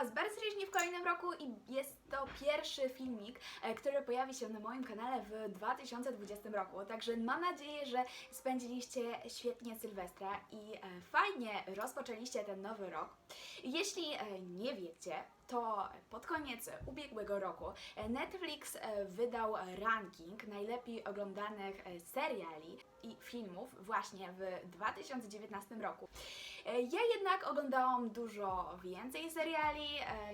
Was bardzo serdecznie w kolejnym roku i jest to pierwszy filmik, e, który pojawi się na moim kanale w 2020 roku. Także mam nadzieję, że spędziliście świetnie Sylwestra i e, fajnie rozpoczęliście ten nowy rok. Jeśli e, nie wiecie, to pod koniec ubiegłego roku Netflix e, wydał ranking najlepiej oglądanych e, seriali i filmów właśnie w 2019 roku. E, Ja jednak oglądałam dużo więcej seriali.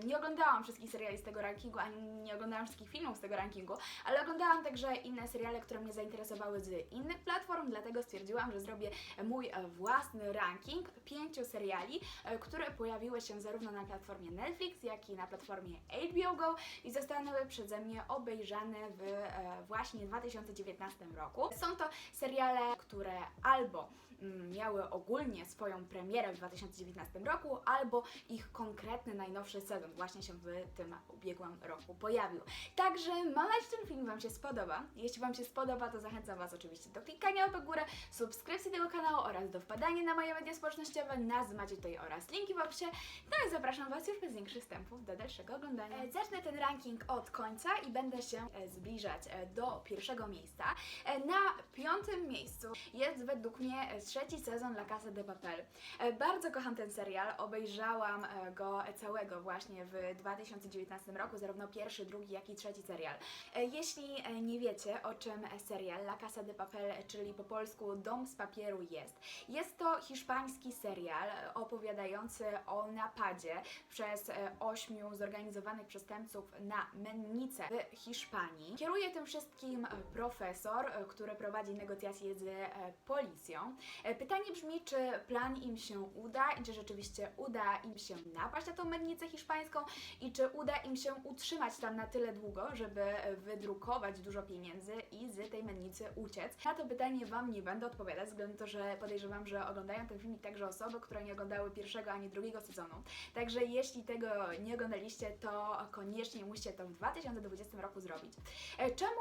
Nie oglądałam wszystkich seriali z tego rankingu, ani nie oglądałam wszystkich filmów z tego rankingu, ale oglądałam także inne seriale, które mnie zainteresowały z innych platform, dlatego stwierdziłam, że zrobię mój własny ranking pięciu seriali, które pojawiły się zarówno na platformie Netflix, jak na platformie HBO Go i zostały przeze mnie obejrzane w e, właśnie 2019 roku. Są to seriale, które albo miały ogólnie swoją premierę w 2019 roku, albo ich konkretny najnowszy sezon właśnie się w tym ubiegłym roku pojawił. Także mam nadzieję, że ten film Wam się spodoba. Jeśli Wam się spodoba, to zachęcam Was oczywiście do klikania łapek górę, subskrypcji tego kanału oraz do wpadania na moje media społecznościowe. Nazwy macie tutaj oraz linki w opisie. No i zapraszam Was już bez większych wstępów do dalszego oglądania. E, Zacznę ten ranking od końca i będę się e, zbliżać e, do pierwszego miejsca. Na piątym miejscu jest według mnie trzeci sezon La Casa de Papel. E, Bardzo kocham ten serial, obejrzałam e, go całego właśnie w 2019 roku, zarówno pierwszy, drugi, jak i trzeci serial. E, Jeśli e, nie wiecie, o czym serial La Casa de Papel, czyli po polsku Dom z papieru jest, jest to hiszpański serial e, opowiadający o napadzie przez e, ośmiu zorganizowanych przestępców na mennicę w Hiszpanii. Kieruje tym wszystkim e, profesor, e, który prowadzi negocjacje z e, policją. E, Pytanie brzmi, czy plan im się uda i czy rzeczywiście uda im się napaść na tą mennicę hiszpańską i czy uda im się utrzymać tam na tyle długo, żeby e, wydrukować dużo pieniędzy i z tej mennicy uciec. Na to pytanie Wam nie będę odpowiadać, ze względu na to, że podejrzewam, że oglądają ten filmik także osoby, które nie oglądały pierwszego ani drugiego sezonu. Także jeśli tego nie oglądaliście, to koniecznie musicie to w 2020 roku zrobić. E, Czemu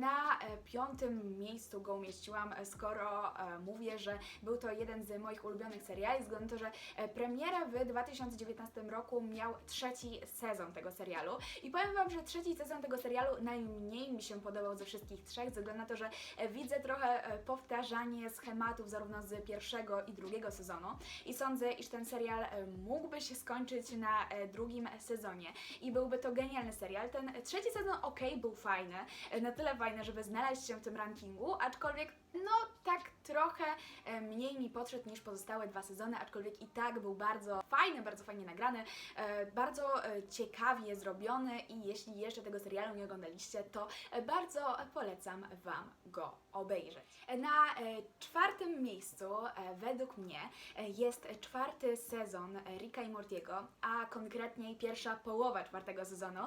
na piątym miejscu go umieściłam, skoro mówię, że był to jeden z moich ulubionych seriali, względu na to, że e, premierę w 2019 roku miał trzeci sezon tego serialu. I powiem Wam, że trzeci sezon tego serialu najmniej mi się podobał ze wszystkich trzech, ze względu na to, że e, widzę trochę e, powtarzanie schematów zarówno z pierwszego i drugiego sezonu. I sądzę, iż ten serial mógłby się skończyć na drugim sezonie. I byłby to genialny serial. Ten trzeci sezon, ok, był fajny, na tyle fajny, żeby znaleźć się w tym rankingu, aczkolwiek no tak trochę e, mniej mi podszedł niż pozostałe dwa sezony, aczkolwiek i tak był bardzo fajny, bardzo fajnie nagrany, e, bardzo e, ciekawie zrobiony i jeśli jeszcze tego serialu nie oglądaliście, to bardzo polecam Wam go obejrzeć. Na czwartym miejscu według mnie jest czwarty sezon Ricka i Mortiego, a konkretniej pierwsza połowa czwartego sezonu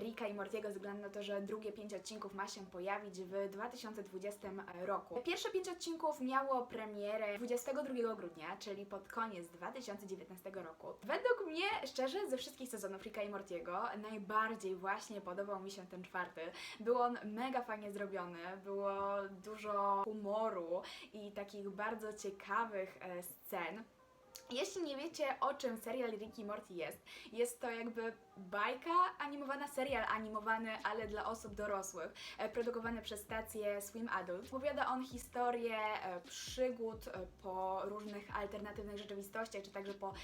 Ricka i Mortiego, ze względu na to, że drugie pięć odcinków ma się pojawić w 2020 roku. Pierwsze pięć odcinków miało premierę 22 grudnia, czyli pod koniec 2019 roku. Według mnie, szczerze, ze wszystkich sezonów Ricka i Mortiego najbardziej właśnie podobał mi się ten czwarty. Był on mega fajnie zrobiony, było dużo humoru i takich bardzo ciekawych e, scen. Jeśli nie wiecie, o czym serial Rick i Morty jest, jest to jakby bajka animowana, serial animowany, ale dla osób dorosłych, e, produkowany przez stację Swim Adult. Opowiada on historię e, przygód e, po różnych alternatywnych rzeczywistościach, czy także po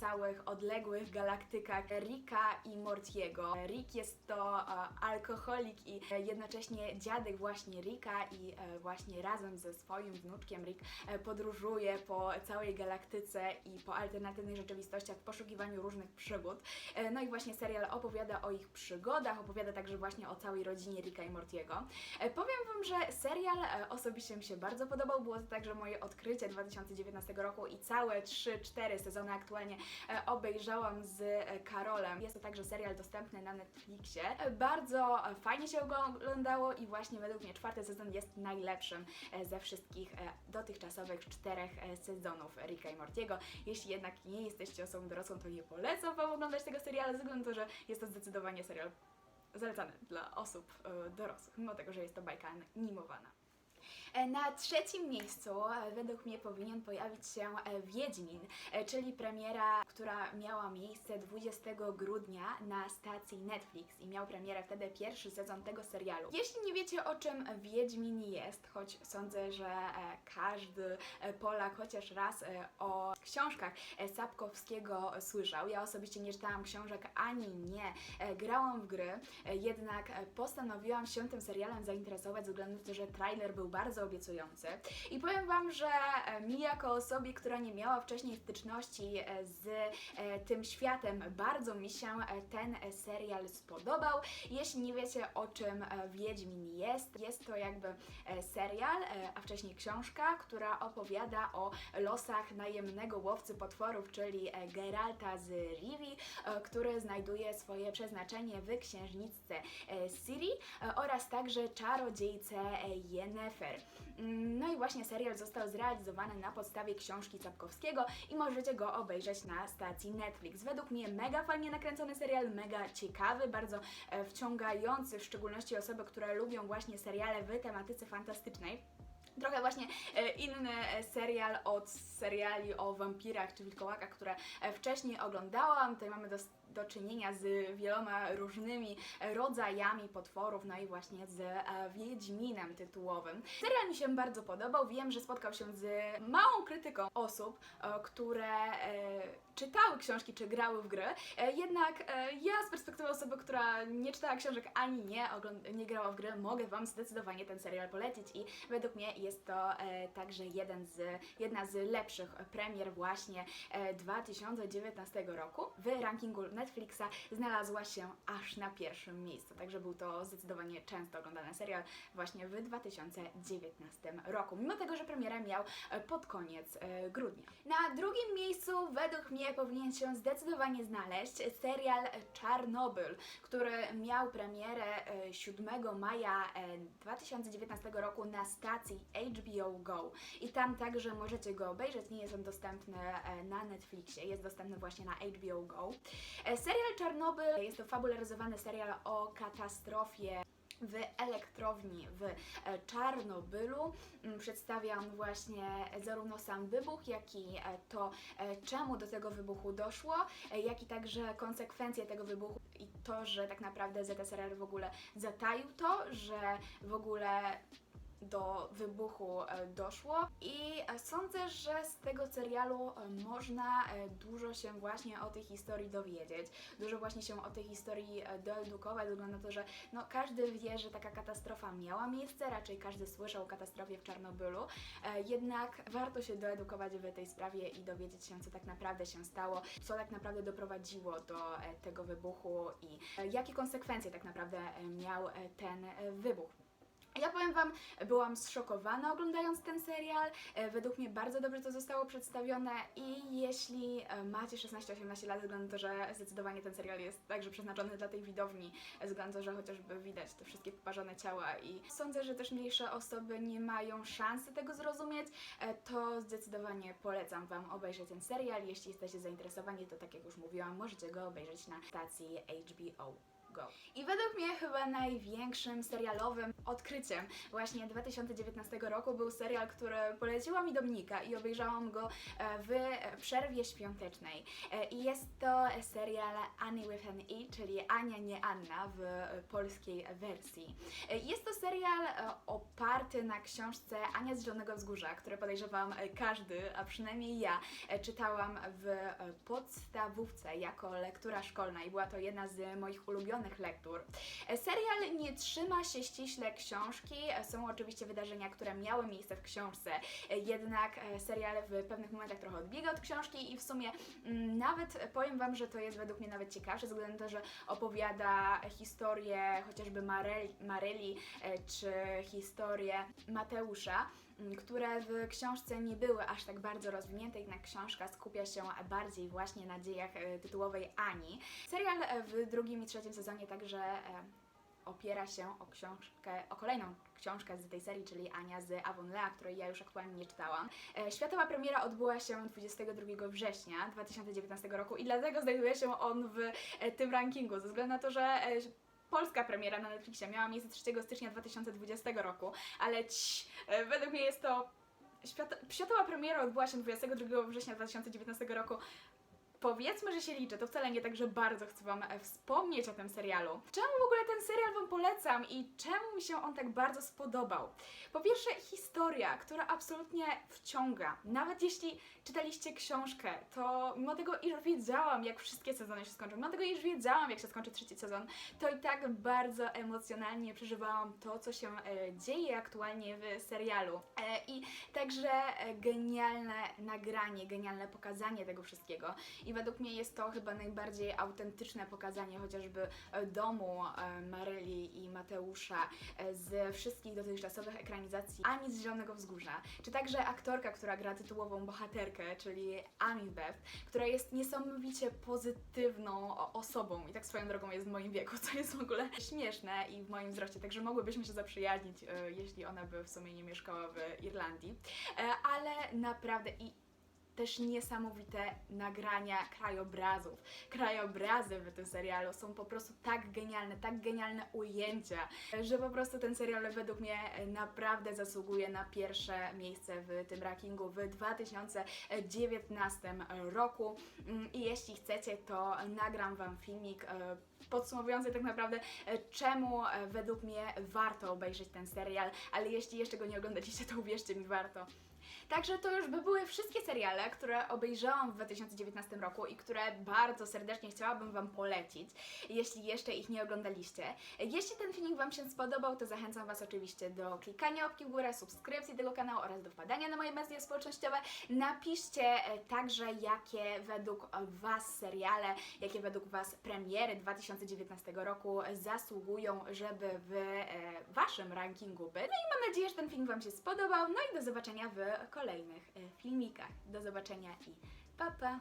całych odległych galaktykach Ricka i Mortiego. Rick jest to alkoholik i jednocześnie dziadek właśnie Ricka i właśnie razem ze swoim wnuczkiem Rick podróżuje po całej galaktyce po alternatywnych rzeczywistościach w poszukiwaniu różnych przygód. E, No i właśnie serial opowiada o ich przygodach, opowiada także właśnie o całej rodzinie Ricka i Mortiego. E, Powiem Wam, że serial e, osobiście mi się bardzo podobał. Było to także moje odkrycie 2019 roku i całe 3-4 sezony aktualnie obejrzałam z Karolem. Jest to także serial dostępny na Netflixie. Bardzo fajnie się oglądało i właśnie według mnie czwarty sezon jest najlepszym ze wszystkich dotychczasowych czterech sezonów Ricka i Mortiego. Jeśli jednak nie jesteście osobą dorosłą, to nie polecam Wam oglądać tego serialu, ze względu na to, że jest to zdecydowanie serial zalecany dla osób e, dorosłych, mimo tego, że jest to bajka animowana. E, Na trzecim miejscu e, według mnie powinien pojawić się e, Wiedźmin, czyli premiera, która miała miejsce 20 grudnia na stacji Netflix i miał premierę wtedy pierwszy sezon tego serialu. Jeśli nie wiecie o czym Wiedźmin jest, choć sądzę, że każdy Polak chociaż raz o książkach Sapkowskiego słyszał. Ja osobiście nie czytałam książek ani nie grałam w gry, jednak postanowiłam się tym serialem zainteresować ze względu na to, że trailer był bardzo obiecujący. I powiem Wam, że e, mi jako osobie, która nie miała wcześniej styczności e, z e, tym światem, bardzo mi się ten serial spodobał. Jeśli nie wiecie o czym Wiedźmin jest, jest to jakby serial, a wcześniej książka, która opowiada o losach najemnego łowcy potworów, czyli Geralta z Rivi, który znajduje swoje przeznaczenie w księżniczce Ciri e, oraz także czarodziejce Yennefer. No i właśnie serial został zrealizowany na podstawie książki Sapkowskiego i możecie go obejrzeć na stacji Netflix. Według mnie mega fajnie nakręcony serial, mega ciekawy, bardzo e, wciągający, w szczególności osoby, które lubią właśnie seriale w tematyce fantastycznej. Trochę właśnie e, inny e, serial od seriali o wampirach czy wilkołakach, które wcześniej oglądałam. Tutaj mamy do, do czynienia z wieloma różnymi rodzajami potworów, no i właśnie z e, Wiedźminem tytułowym. Serial mi się bardzo podobał. Wiem, że spotkał się z małą krytyką osób, e, które e, czytały książki czy grały w gry. Jednak ja z perspektywy osoby, która nie czytała książek ani nie, nie grała w gry, mogę Wam zdecydowanie ten serial polecić i według mnie jest to także jeden z, jedna z lepszych premier właśnie e, 2019 roku. W rankingu Netflixa znalazła się aż na pierwszym miejscu, także był to zdecydowanie często oglądany serial właśnie w 2019 roku, mimo tego, że premierę miał e, pod koniec e, grudnia. Na drugim miejscu według mnie powinien się zdecydowanie znaleźć serial Czarnobyl, który miał premierę e, 7 maja e, 2019 roku na stacji HBO Go. I tam także możecie go obejrzeć, nie jest on dostępny na Netflixie, jest dostępny właśnie na HBO Go. E, Serial Czarnobyl jest to fabularyzowany serial o katastrofie w elektrowni w e, Czarnobylu. Mm, Przedstawia on właśnie zarówno sam wybuch, jak i e, to, czemu do tego wybuchu doszło, jak i także konsekwencje tego wybuchu i to, że tak naprawdę ZSRR w ogóle zataił to, że w ogóle do wybuchu e, doszło. I e, sądzę, że z tego serialu e, można dużo się właśnie o tej historii dowiedzieć, dużo właśnie się o tej historii doedukować, względu na to, że no, każdy wie, że taka katastrofa miała miejsce, raczej każdy słyszał o katastrofie w Czarnobylu, jednak warto się doedukować w tej sprawie i dowiedzieć się, co tak naprawdę się stało, co tak naprawdę doprowadziło do tego wybuchu i jakie konsekwencje tak naprawdę miał ten wybuch. Ja powiem Wam, byłam zszokowana oglądając ten serial. E, Według mnie bardzo dobrze to zostało przedstawione i jeśli e, macie 16-18 lat, względu na to, że zdecydowanie ten serial jest także przeznaczony dla tej widowni, ze względu na to, że chociażby widać te wszystkie poparzone ciała i sądzę, że też mniejsze osoby nie mają szansy tego zrozumieć, e, to zdecydowanie polecam Wam obejrzeć ten serial. Jeśli jesteście zainteresowani, to tak jak już mówiłam, możecie go obejrzeć na stacji HBO. Go. I według mnie chyba największym serialowym odkryciem właśnie 2019 roku był serial, który poleciła mi Dominika i obejrzałam go e, w przerwie świątecznej. E, I jest to serial Annie with an E, czyli Ania nie Anna w polskiej wersji. E, Jest to serial oparty na książce Ania z Zielonego Wzgórza, które podejrzewam każdy, a przynajmniej ja, czytałam w podstawówce jako lektura szkolna i była to jedna z moich ulubionych lektur. E, Serial nie trzyma się ściśle książki, e, są oczywiście wydarzenia, które miały miejsce w książce, e, jednak serial w pewnych momentach trochę odbiega od książki i w sumie mm, nawet powiem Wam, że to jest według mnie nawet ciekawsze, ze względu na to, że opowiada historię chociażby Mareli, czy historię Mateusza, m, które w książce nie były aż tak bardzo rozwinięte, jednak książka skupia się bardziej właśnie na dziejach tytułowej Ani. Serial w drugim i trzecim sezonie także e, opiera się o książkę, o kolejną książkę z tej serii, czyli Ania z Avonlea, której ja już aktualnie nie czytałam. E, Światowa premiera odbyła się 22 września 2019 roku i dlatego znajduje się on w e, tym rankingu, ze względu na to, że polska premiera na Netflixie miała miejsce 3 stycznia 2020 roku, ale ci, według mnie jest to świat, światowa premiera odbyła się 22 września 2019 roku. Powiedzmy, że się liczy, to wcale nie tak, że bardzo chcę Wam e, wspomnieć o tym serialu. Czemu ogóle ten serial Wam polecam i czemu mi się on tak bardzo spodobał? Po pierwsze, historia, która absolutnie wciąga. Nawet jeśli czytaliście książkę, to mimo tego, iż wiedziałam, jak wszystkie sezony się skończą, mimo tego, iż wiedziałam, jak się skończy trzeci sezon, to i tak bardzo emocjonalnie przeżywałam to, co się e, dzieje aktualnie w serialu. E, I także e, genialne nagranie, genialne pokazanie tego wszystkiego. I według mnie jest to chyba najbardziej autentyczne pokazanie chociażby e, domu e, Maryli i Mateusza e, z wszystkich dotychczasowych ekranizacji Ani z Zielonego Wzgórza, czy także aktorka, która gra tytułową bohaterkę, czyli Ami Beth, która jest niesamowicie pozytywną osobą i tak swoją drogą jest w moim wieku, co jest w ogóle śmieszne i w moim wzroście, także mogłybyśmy się zaprzyjaźnić, e, jeśli ona by w sumie nie mieszkała w Irlandii, E, ale naprawdę i też niesamowite nagrania krajobrazów. Krajobrazy w tym serialu są po prostu tak genialne, tak genialne ujęcia, że po prostu ten serial według mnie naprawdę zasługuje na pierwsze miejsce w tym rankingu w 2019 roku. Mm, I jeśli chcecie, to nagram Wam filmik e, podsumowujący tak naprawdę, e, czemu e, według mnie warto obejrzeć ten serial, ale jeśli jeszcze go nie oglądaliście, to uwierzcie mi, warto. Także to już by były wszystkie seriale, które obejrzałam w 2019 roku i które bardzo serdecznie chciałabym Wam polecić, jeśli jeszcze ich nie oglądaliście. Jeśli ten filmik Wam się spodobał, to zachęcam Was oczywiście do klikania łapki w górę, subskrypcji tego kanału oraz do wpadania na moje media społecznościowe. Napiszcie e, także, jakie według Was seriale, jakie według Was premiery 2019 roku zasługują, żeby w e, Waszym rankingu być. No i mam nadzieję, że ten film Wam się spodobał. No i do zobaczenia w kolejnych e, filmikach. Do zobaczenia i pa pa!